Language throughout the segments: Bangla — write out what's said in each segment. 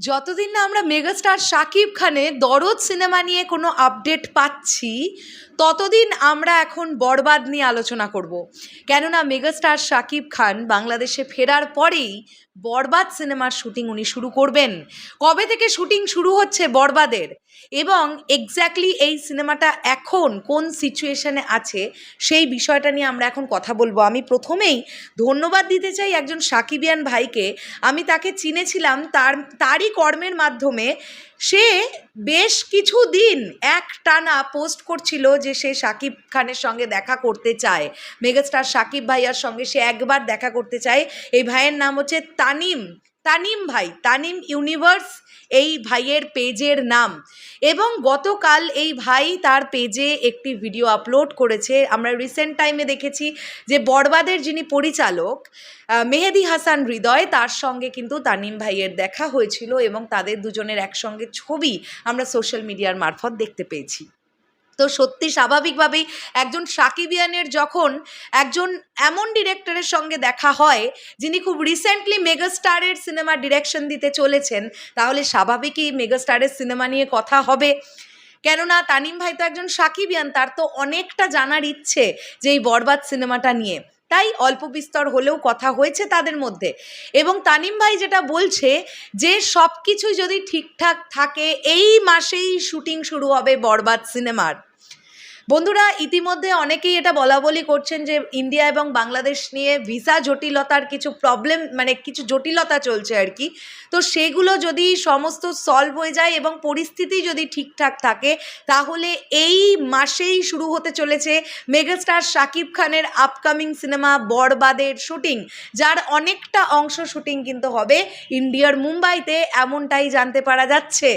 যতদিন না আমরা মেগাস্টার শাকিব খানের দরদ সিনেমা নিয়ে কোনো আপডেট পাচ্ছি, ততদিন আমরা এখন বরবাদ নিয়ে আলোচনা করব। কেননা মেগাস্টার শাকিব খান বাংলাদেশে ফেরার পরেই বরবাদ সিনেমার শুটিং উনি শুরু করবেন। কবে থেকে শুটিং শুরু হচ্ছে বরবাদের? এবং এক্স্যাক্টলি এই সিনেমাটা এখন কোন সিচুয়েশানে আছে, সেই বিষয়টা নিয়ে আমরা এখন কথা বলব। আমি প্রথমেই ধন্যবাদ দিতে চাই একজন সাকিবিয়ান ভাইকে। আমি তাকে চিনেছিলাম তার, তারই কর্মের মাধ্যমে। সে বেশ কিছু দিন এক টানা পোস্ট করছিল যে সে সাকিব খানের সঙ্গে দেখা করতে চায়। মেগাস্টার শাকিব ভাইয়ার সঙ্গে সে একবার দেখা করতে চায়। এই ভাইয়ের নাম হচ্ছে তানিম তানিম ভাই, তানিম ইউনিভার্স এই ভাইয়ের পেজের নাম। এবং গতকাল এই ভাই তার পেজে একটি ভিডিও আপলোড করেছে। আমরা রিসেন্ট টাইমে দেখেছি যে বরবাদের যিনি পরিচালক মেহেদি হাসান হৃদয়, তার সঙ্গে কিন্তু তানিম ভাইয়ের দেখা হয়েছিল এবং তাদের দুজনের একসঙ্গে ছবি আমরা সোশ্যাল মিডিয়ার মারফত দেখতে পেয়েছি। তো সত্যি স্বাভাবিকভাবেই একজন সাকিবিয়ানের যখন একজন এমন ডিরেক্টরের সঙ্গে দেখা হয়, যিনি খুব রিসেন্টলি মেগাস্টারের সিনেমা ডিরেকশন দিতে চলেছেন, তাহলে স্বাভাবিকই মেগাস্টারের সিনেমা নিয়ে কথা হবে। কেননা তানিম ভাই তো একজন সাকিবিয়ান, তার তো অনেকটা জানার ইচ্ছে যে এই বরবাদ সিনেমাটা নিয়ে। তাই অল্প বিস্তর হলেও কথা হয়েছে তাদের মধ্যে। এবং তানিম ভাই যেটা বলছে যে সব কিছুই যদি ঠিকঠাক থাকে, এই মাসেই শুটিং শুরু হবে বরবাদ সিনেমার। বন্ধুরা, ইতিমধ্যে অনেকেই এটা বলা বলি করছেন যে ইন্ডিয়া এবং বাংলাদেশ নিয়ে ভিসা জটিলতার কিছু প্রবলেম মানে কিছু জটিলতা চলছে আর কি। তো সেগুলো যদি সমস্ত সলভ হয়ে যায় এবং পরিস্থিতি যদি ঠিকঠাক থাকে, তাহলে এই মাসেই শুরু হতে চলেছে মেগাস্টার শাকিব খানের আপকামিং সিনেমা বরবাদের শুটিং যার অনেকটা অংশ শুটিং কিন্তু হবে ইন্ডিয়ার মুম্বাইতে, এমনটাই জানতে পারা যাচ্ছে।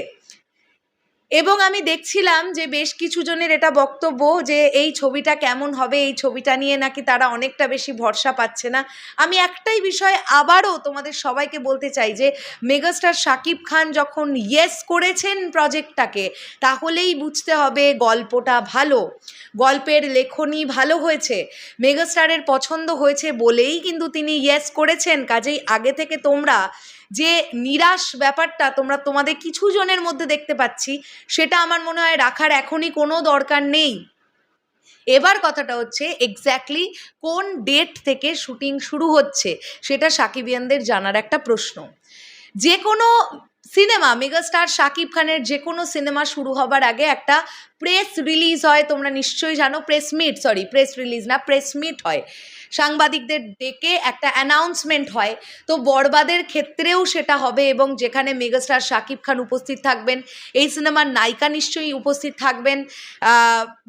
এবং আমি দেখছিলাম যে বেশ কিছু জনের এটা বক্তব্য যে এই ছবিটা কেমন হবে, এই ছবিটা নিয়ে নাকি তারা অনেকটা বেশি ভরসা পাচ্ছে না। আমি একটাই বিষয় আবারও তোমাদের সবাইকে বলতে চাই যে, মেগাস্টার শাকিব খান যখন ইয়েস করেছেন প্রজেক্টটাকে তাহলেই বুঝতে হবে গল্পটা ভালো। গল্পের লেখনী ভালো হয়েছে, মেগাস্টারের পছন্দ হয়েছে বলেই কিন্তু তিনি ইয়েস করেছেন। কাজেই আগে থেকে তোমরা যে নিরাশ ব্যাপারটা তোমরা তোমাদের কিছু জনের মধ্যে দেখতে পাচ্ছি, সেটা আমার মনে হয় রাখার এখনই কোনো দরকার নেই। এবার কথাটা হচ্ছে এক্স্যাক্টলি কোন ডেট থেকে শুটিং শুরু হচ্ছে, সেটা সাকিবিয়ানদের জানার একটা প্রশ্ন। যে কোনো সিনেমা মেগাস্টার শাকিব খানের যে কোনো সিনেমা শুরু হবার আগে একটা প্রেস রিলিজ হয়, তোমরা নিশ্চয়ই জানো press meet sorry press release না প্রেস মিট হয়। সাংবাদিকদের ডেকে একটা অ্যানাউন্সমেন্ট হয়। তো বরবাদের ক্ষেত্রেও সেটা হবে এবং যেখানে মেগাস্টার শাকিব খান উপস্থিত থাকবেন, এই সিনেমার নায়িকা নিশ্চয়ই উপস্থিত থাকবেন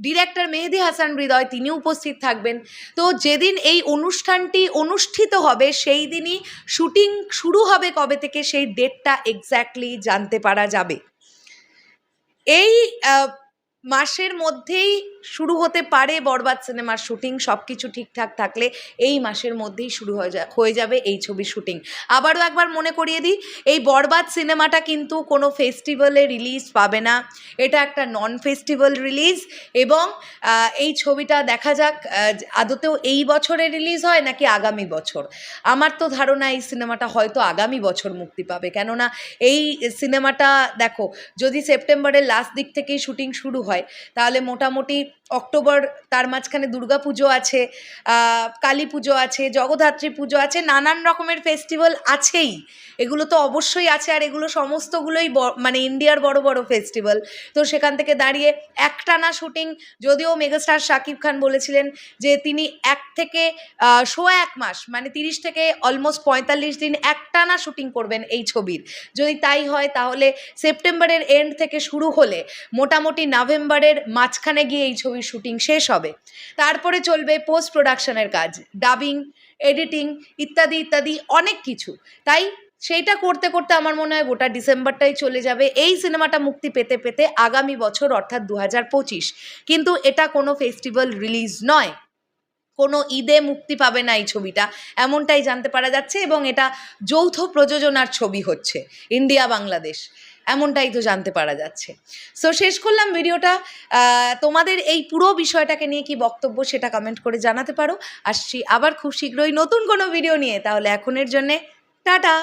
ডিরেক্টর মেহেদি হাসান হৃদয় তিনি উপস্থিত থাকবেন। তো যেদিন এই অনুষ্ঠানটি অনুষ্ঠিত হবে, সেই দিনই শুটিং শুরু হবে কবে থেকে, সেই ডেটটা এক্স্যাক্টলি জানতে পারা যাবে। এই মাসের মধ্যেই শুরু হতে পারে বরবাদ সিনেমার শুটিং সব কিছু ঠিকঠাক থাকলে এই মাসের মধ্যেই শুরু হয়ে যা, হয়ে যাবে এই ছবির শুটিং। আবারও একবার মনে করিয়ে দিই, এই বরবাদ সিনেমাটা কিন্তু কোনো ফেস্টিভ্যালে রিলিজ পাবে না। এটা একটা নন ফেস্টিভ্যাল রিলিজ এবং এই ছবিটা দেখা যাক আদতেও এই বছরে রিলিজ হয় নাকি আগামী বছর? আমার তো ধারণা এই সিনেমাটা হয়তো আগামী বছর মুক্তি পাবে। কেননা এই সিনেমাটা, দেখো, যদি সেপ্টেম্বরের লাস্ট দিক থেকেই শুটিং শুরু হয় তাহলে মোটামুটি অক্টোবর, তার মাঝখানে দুর্গা পুজো আছে কালী পুজো আছে, জগদ্ধাত্রী পুজো আছে, নানান রকমের ফেস্টিভ্যাল আছেই। এগুলো তো অবশ্যই আছে আর এগুলো সমস্তগুলোই মানে ইন্ডিয়ার বড় বড় ফেস্টিভ্যাল তো সেখান থেকে দাঁড়িয়ে একটানা শুটিং যদিও মেগাস্টার শাকিব খান বলেছিলেন যে তিনি এক থেকে সোয়া এক মাস মানে তিরিশ থেকে অলমোস্ট পঁয়তাল্লিশ দিন একটানা শুটিং করবেন এই ছবির। যদি তাই হয় তাহলে সেপ্টেম্বরের এন্ড থেকে শুরু হলে, মোটামুটি নভেম্বরের মাঝখানে গিয়ে এই শুটিং শেষ হবে। তারপরে চলবে পোস্ট প্রোডাকশনের কাজ ডাবিং এডিটিং ইত্যাদি ইত্যাদি অনেক কিছু। তাই সেইটা করতে করতে আমার মনে হয় গোটা ডিসেম্বরটাই চলে যাবে। এই সিনেমাটা মুক্তি পেতে পেতে আগামী বছর অর্থাৎ দু হাজার পঁচিশ, কিন্তু এটা কোনো ফেস্টিভ্যাল রিলিজ নয়। কোনো ঈদে মুক্তি পাবে না এই ছবিটা। এমনটাই জানতে পারা যাচ্ছে এবং এটা যৌথ প্রযোজনার ছবি হচ্ছে ইন্ডিয়া বাংলাদেশ এমনটাই তো জানতে পারা যাচ্ছে। সো শেষ করলাম ভিডিওটা। তোমাদের এই পুরো বিষয়টাকে নিয়ে কি বক্তব্য সেটা কমেন্ট করে জানাতে পারো। আসছি আবার খুব শীঘ্রই নতুন কোনো ভিডিও নিয়ে। তাহলে এখনের জন্যে টাটা!